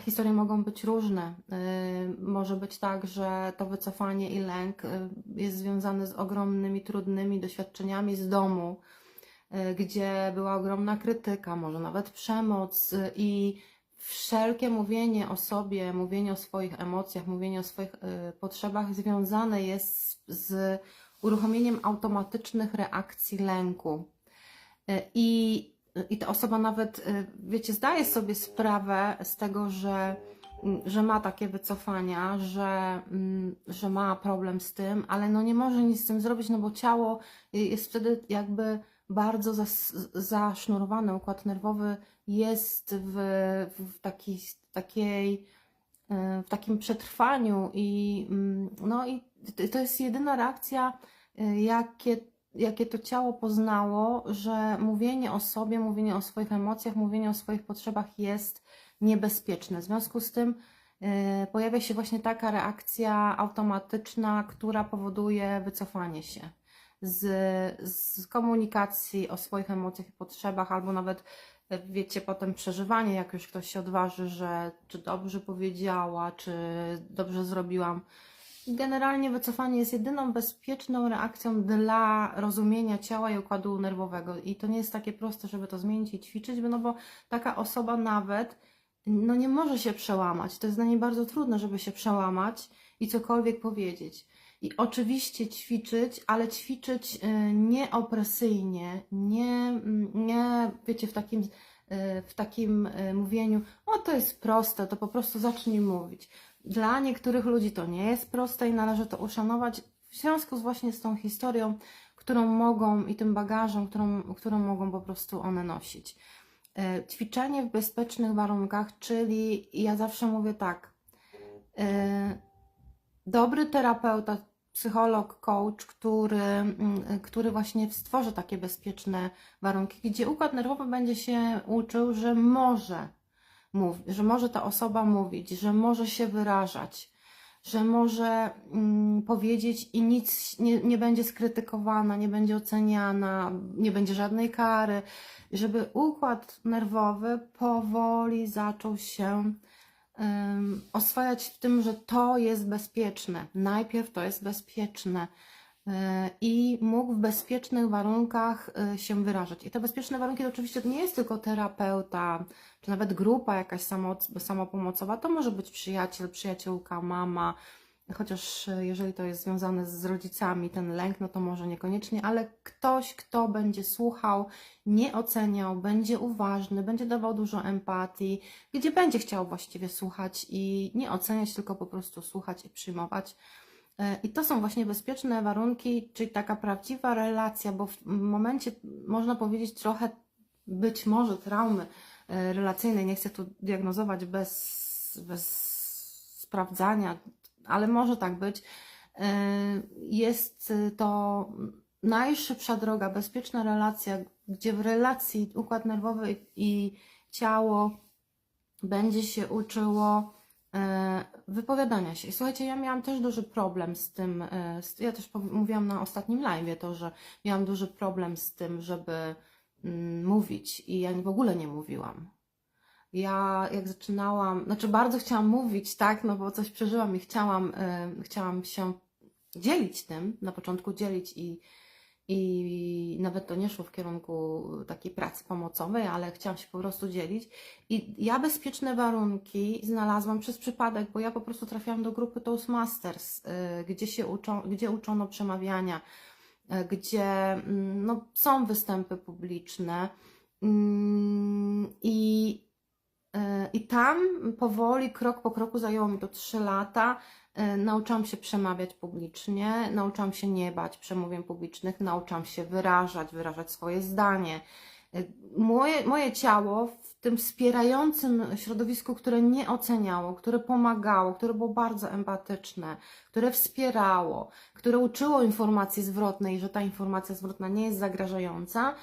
Historie mogą być różne. Y, Może być tak, że to wycofanie i lęk y, jest związane z ogromnymi, trudnymi doświadczeniami z domu, y, gdzie była ogromna krytyka, może nawet przemoc i wszelkie mówienie o sobie, mówienie o swoich emocjach, mówienie o swoich potrzebach związane jest z uruchomieniem automatycznych reakcji lęku. I, I ta osoba nawet, y, wiecie, zdaje sobie sprawę z tego, że, mm, że ma takie wycofania, że, mm, że ma problem z tym, ale no nie może nic z tym zrobić, no bo ciało jest wtedy jakby bardzo zas, zasznurowane, układ nerwowy jest w, w takiej, takiej y, w takim przetrwaniu i, mm, no i to- to jest jedyna reakcja, y, jakie, jakie to ciało poznało, że mówienie o sobie, mówienie o swoich emocjach, mówienie o swoich potrzebach jest niebezpieczne. W związku z tym y, pojawia się właśnie taka reakcja automatyczna, która powoduje wycofanie się z, z komunikacji o swoich emocjach i potrzebach, albo nawet y, wiecie, potem przeżywanie, jak już ktoś się odważy, że czy dobrze powiedziała, czy dobrze zrobiłam. Generalnie wycofanie jest jedyną bezpieczną reakcją dla rozumienia ciała i układu nerwowego. I to nie jest takie proste, żeby to zmienić i ćwiczyć, no bo taka osoba nawet no nie może się przełamać. To jest dla niej bardzo trudne, żeby się przełamać i cokolwiek powiedzieć. I oczywiście ćwiczyć, ale ćwiczyć y, nie opresyjnie, nie, nie wiecie, w takim, y, w takim y, mówieniu, o to jest proste, to po prostu zacznij mówić. Dla niektórych ludzi to nie jest proste i należy to uszanować w związku z właśnie z tą historią, którą mogą i tym bagażem, którą, którą mogą po prostu one nosić. E, Ćwiczenie w bezpiecznych warunkach, czyli ja zawsze mówię tak. e, Dobry terapeuta, psycholog, coach, który, mm, który właśnie stworzy takie bezpieczne warunki, gdzie układ nerwowy będzie się uczył, że może że może ta osoba mówić, że może się wyrażać, że może mm, powiedzieć i nic nie, nie będzie skrytykowana, nie będzie oceniana, nie będzie żadnej kary, żeby układ nerwowy powoli zaczął się oswajać w tym, że to jest bezpieczne. Najpierw to jest bezpieczne i mógł w bezpiecznych warunkach e, się wyrażać. I te bezpieczne warunki to oczywiście nie jest tylko terapeuta, czy nawet grupa jakaś samo, samopomocowa, to może być przyjaciel, przyjaciółka, mama, chociaż e, jeżeli to jest związane z rodzicami, ten lęk, no to może niekoniecznie, ale ktoś, kto będzie słuchał, nie oceniał, będzie uważny, będzie dawał dużo empatii, gdzie będzie chciał właściwie słuchać i nie oceniać, tylko po prostu słuchać i przyjmować. E, I to są właśnie bezpieczne warunki, czyli taka prawdziwa relacja, bo w momencie, można powiedzieć, trochę być może traumy e, relacyjnej, nie chcę tu diagnozować bez, bez sprawdzania, ale może tak być, e, jest to najszybsza droga, bezpieczna relacja, gdzie w relacji układ nerwowy i ciało będzie się uczyło wypowiadania się. I Słuchajcie, ja miałam też duży problem z tym, e, z- ja też mówiłam na ostatnim live to, że miałam duży problem z tym, żeby mm, mówić i ja w ogóle nie mówiłam. Ja jak zaczynałam, znaczy bardzo chciałam mówić, tak, no bo coś przeżyłam i chciałam, e, chciałam się dzielić tym, na początku dzielić i, i nawet to nie szło w kierunku takiej pracy pomocowej, ale chciałam się po prostu dzielić. I ja bezpieczne warunki znalazłam przez przypadek, bo ja po prostu trafiłam do grupy Toastmasters, y, gdzie się uczą, gdzie uczono przemawiania, y, gdzie mm, no, są występy publiczne. Mm, I E, I tam powoli, krok po kroku, zajęło mi to 3 lata. E, Nauczyłam się przemawiać publicznie, nauczyłam się nie bać przemówień publicznych, nauczyłam się wyrażać, wyrażać swoje zdanie. E, Moje, moje ciało w tym wspierającym środowisku, które nie oceniało, które pomagało, które było bardzo empatyczne, które wspierało, które uczyło informacji zwrotnej, że ta informacja zwrotna nie jest zagrażająca,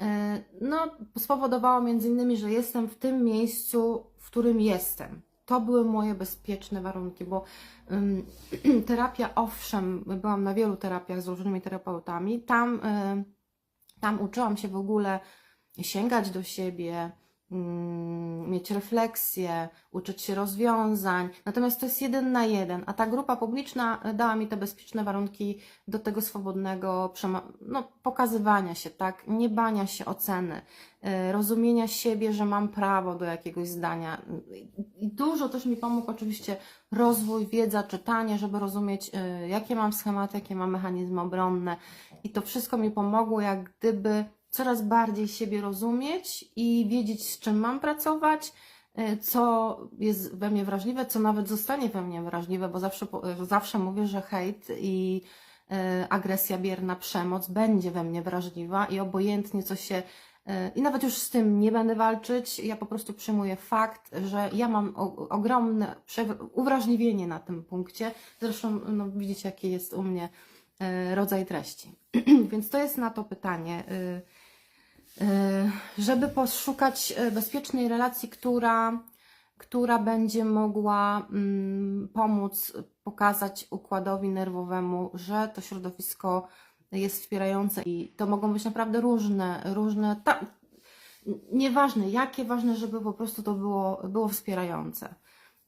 E, no, spowodowało między innymi, że jestem w tym miejscu, w którym jestem. To były moje bezpieczne warunki, bo terapia, owszem, byłam na wielu terapiach z różnymi terapeutami. Tam, y, tam uczyłam się w ogóle sięgać do siebie, mieć refleksję, uczyć się rozwiązań. Natomiast to jest jeden na jeden, a ta grupa publiczna dała mi te bezpieczne warunki do tego swobodnego no, pokazywania się, tak, nie bania się oceny, e, rozumienia siebie, że mam prawo do jakiegoś zdania. I dużo też mi pomógł oczywiście rozwój, wiedza, czytanie, żeby rozumieć, e, jakie mam schematy, jakie mam mechanizmy obronne. I to wszystko mi pomogło, jak gdyby coraz bardziej siebie rozumieć i wiedzieć, z czym mam pracować, e, co jest we mnie wrażliwe, co nawet zostanie we mnie wrażliwe, bo zawsze, e, zawsze mówię, że hejt i e, agresja bierna, przemoc będzie we mnie wrażliwa i obojętnie co się i nawet już z tym nie będę walczyć, ja po prostu przyjmuję fakt, że ja mam ogromne uwrażliwienie na tym punkcie. Zresztą no, widzicie, jaki jest u mnie rodzaj treści. Więc to jest na to pytanie. Y, y, Żeby poszukać e, bezpiecznej relacji, która, która będzie mogła mm, pomóc pokazać układowi nerwowemu, że to środowisko jest wspierające i to mogą być naprawdę różne, różne, ta, nieważne jakie, ważne, żeby po prostu to było, było wspierające.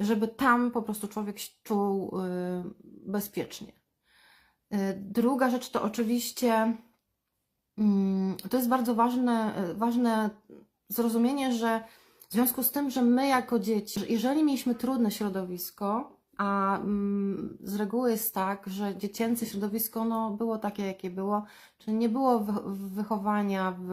Żeby tam po prostu człowiek się czuł y, bezpiecznie. Y, Druga rzecz to oczywiście to jest bardzo ważne, y, ważne zrozumienie, że w związku z tym, że my jako dzieci, że jeżeli mieliśmy trudne środowisko, a mm, z reguły jest tak, że dziecięce środowisko no, było takie, jakie było, czyli nie było wy- wychowania w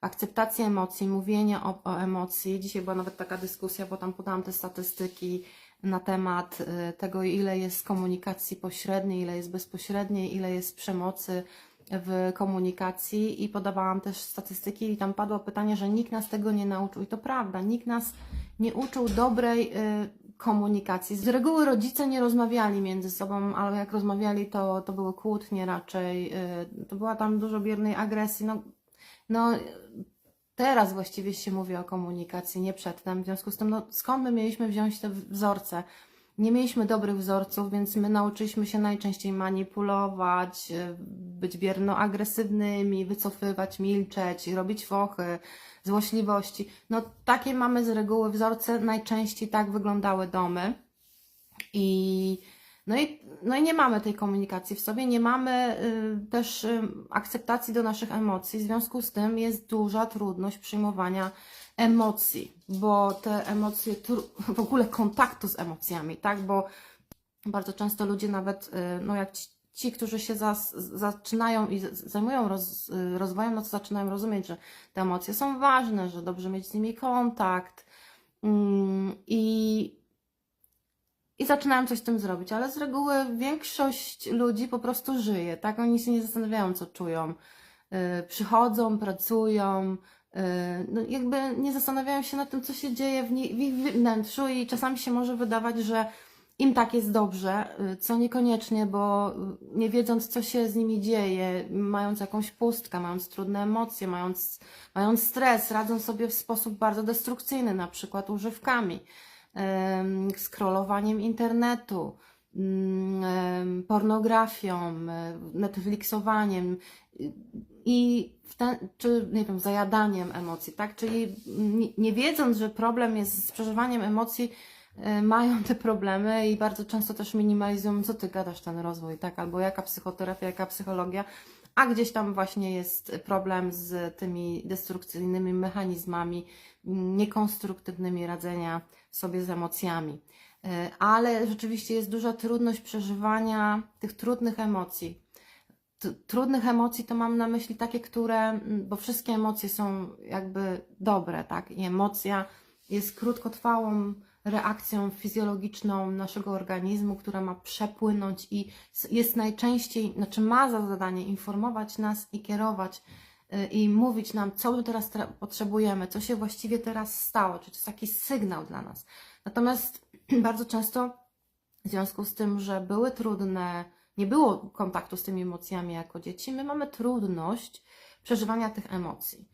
akceptacji emocji, mówienia o, o emocji. Dzisiaj była nawet taka dyskusja, bo tam podałam te statystyki na temat y, tego, ile jest komunikacji pośredniej, ile jest bezpośredniej, ile jest przemocy w komunikacji i podawałam też statystyki i tam padło pytanie, że nikt nas tego nie nauczył i to prawda, nikt nas nie uczył dobrej y, komunikacji. Z reguły rodzice nie rozmawiali między sobą, ale jak rozmawiali, to, to były kłótnie raczej, y, to była tam dużo biernej agresji, no, no teraz właściwie się mówi o komunikacji, nie przedtem, w związku z tym, no skąd my mieliśmy wziąć te wzorce? Nie mieliśmy dobrych wzorców, więc my nauczyliśmy się najczęściej manipulować, y, być bierno-agresywnymi, wycofywać, milczeć, robić fochy, złośliwości. No takie mamy z reguły wzorce, najczęściej tak wyglądały domy. I no i, no i nie mamy tej komunikacji w sobie, nie mamy y, też y, akceptacji do naszych emocji. W związku z tym jest duża trudność przyjmowania emocji, bo te emocje, w ogóle kontaktu z emocjami, tak? Bo bardzo często ludzie nawet, y, no jak ci, ci którzy się zas, zaczynają i zajmują roz, y, rozwojem, no to zaczynają rozumieć, że te emocje są ważne, że dobrze mieć z nimi kontakt. Mm, I i zaczynałem coś z tym zrobić, ale z reguły większość ludzi po prostu żyje, tak? Oni się nie zastanawiają, co czują. Yy, przychodzą, pracują, yy, no jakby nie zastanawiają się nad tym, co się dzieje w, w ich wnętrzu i czasami się może wydawać, że im tak jest dobrze, yy, co niekoniecznie, bo yy, nie wiedząc, co się z nimi dzieje, mając jakąś pustkę, mając trudne emocje, mając, mając stres, radzą sobie w sposób bardzo destrukcyjny, na przykład używkami scrollowaniem internetu, mm, pornografią, em, Netflixowaniem i ten, czy nie wiem, zajadaniem emocji, tak? Czyli nie, nie wiedząc, że problem jest z przeżywaniem emocji, mają te problemy i bardzo często też minimalizują, co ty gadasz ten rozwój, tak? Albo jaka psychoterapia, jaka psychologia, a gdzieś tam właśnie jest problem z tymi destrukcyjnymi mechanizmami, niekonstruktywnymi radzenia sobie z emocjami. E, Ale rzeczywiście jest duża trudność przeżywania tych trudnych emocji. Trudnych emocji to mam na myśli takie, które, bo wszystkie emocje są jakby dobre, tak? I emocja jest krótkotrwałą reakcją fizjologiczną naszego organizmu, która ma przepłynąć i jest najczęściej, znaczy ma za zadanie informować nas i kierować y, i mówić nam, co my teraz potrzebujemy, co się właściwie teraz stało, czy to jest taki sygnał dla nas. Natomiast bardzo często w związku z tym, że były trudne, nie było kontaktu z tymi emocjami jako dzieci, my mamy trudność przeżywania tych emocji.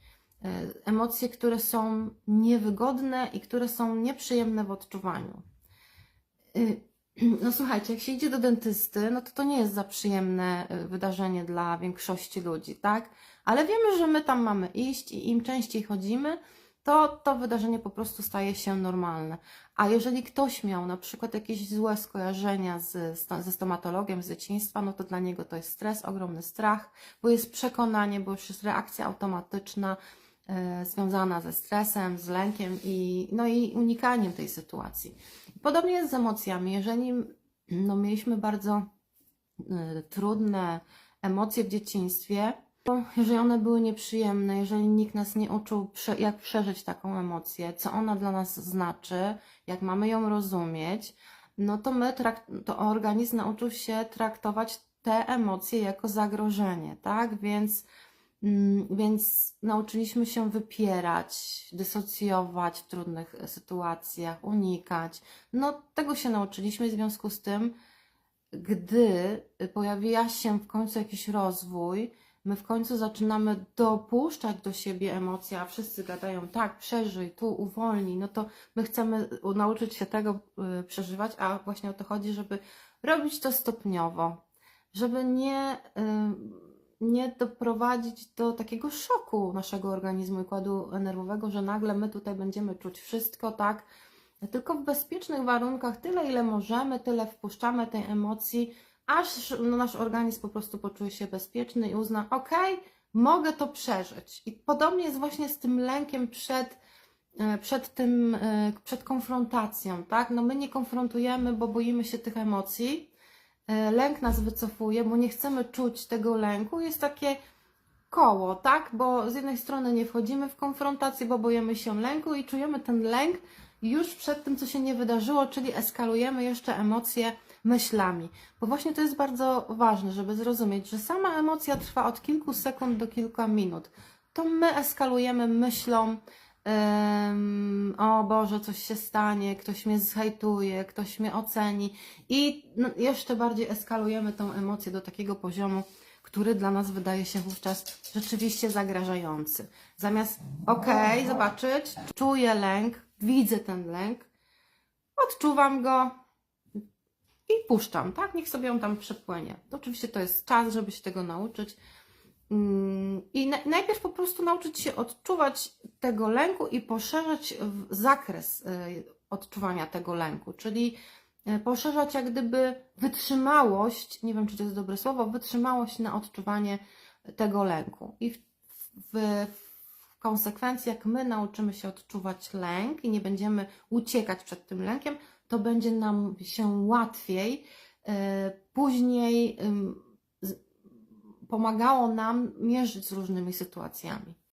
E, Emocje, które są niewygodne i które są nieprzyjemne w odczuwaniu. Y, No słuchajcie, jak się idzie do dentysty, no to to nie jest za przyjemne y, wydarzenie dla większości ludzi, tak? Ale wiemy, że my tam mamy iść i im częściej chodzimy, to to wydarzenie po prostu staje się normalne. A jeżeli ktoś miał na przykład jakieś złe skojarzenia z, ze stomatologiem z dzieciństwa, no to dla niego to jest stres, ogromny strach, bo jest przekonanie, bo już jest reakcja automatyczna związana ze stresem, z lękiem i, no i unikaniem tej sytuacji. Podobnie jest z emocjami. Jeżeli no, mieliśmy bardzo y, trudne emocje w dzieciństwie, jeżeli one były nieprzyjemne, jeżeli nikt nas nie uczył, jak przeżyć taką emocję, co ona dla nas znaczy, jak mamy ją rozumieć, no to my, to organizm nauczył się traktować te emocje jako zagrożenie, tak? Więc, więc nauczyliśmy się wypierać, dysocjować w trudnych sytuacjach, unikać. No tego się nauczyliśmy, w związku z tym gdy pojawiła się w końcu jakiś rozwój, my w końcu zaczynamy dopuszczać do siebie emocje, a wszyscy gadają tak, przeżyj, tu uwolnij, no to my chcemy nauczyć się tego y, przeżywać, a właśnie o to chodzi, żeby robić to stopniowo, żeby nie, y, nie doprowadzić do takiego szoku naszego organizmu i układu nerwowego, że nagle my tutaj będziemy czuć wszystko, tak, tylko w bezpiecznych warunkach, tyle ile możemy, tyle wpuszczamy tej emocji, aż no, nasz organizm po prostu poczuje się bezpieczny i uzna, ok, mogę to przeżyć. I podobnie jest właśnie z tym lękiem przed, e, przed tym, e, przed konfrontacją, tak? No my nie konfrontujemy, bo boimy się tych emocji. E, Lęk nas wycofuje, bo nie chcemy czuć tego lęku. Jest takie koło, tak? Bo z jednej strony nie wchodzimy w konfrontację, bo boimy się lęku i czujemy ten lęk już przed tym, co się nie wydarzyło, czyli eskalujemy jeszcze emocje myślami. Bo właśnie to jest bardzo ważne, żeby zrozumieć, że sama emocja trwa od kilku sekund do kilku minut. To my eskalujemy myślą, o Boże, coś się stanie, ktoś mnie zhejtuje, ktoś mnie oceni i no, jeszcze bardziej eskalujemy tą emocję do takiego poziomu, który dla nas wydaje się wówczas rzeczywiście zagrażający. Zamiast, okej, zobaczyć, czuję lęk, widzę ten lęk, odczuwam go i puszczam, tak? Niech sobie on tam przepłynie. Oczywiście to jest czas, żeby się tego nauczyć. Mm, I na- najpierw po prostu nauczyć się odczuwać tego lęku i poszerzać zakres y, odczuwania tego lęku, czyli y, poszerzać jak gdyby wytrzymałość, nie wiem czy to jest dobre słowo, wytrzymałość na odczuwanie tego lęku. I w, w, w konsekwencji, jak my nauczymy się odczuwać lęk i nie będziemy uciekać przed tym lękiem, to będzie nam się łatwiej e, później z- pomagało nam mierzyć z różnymi sytuacjami.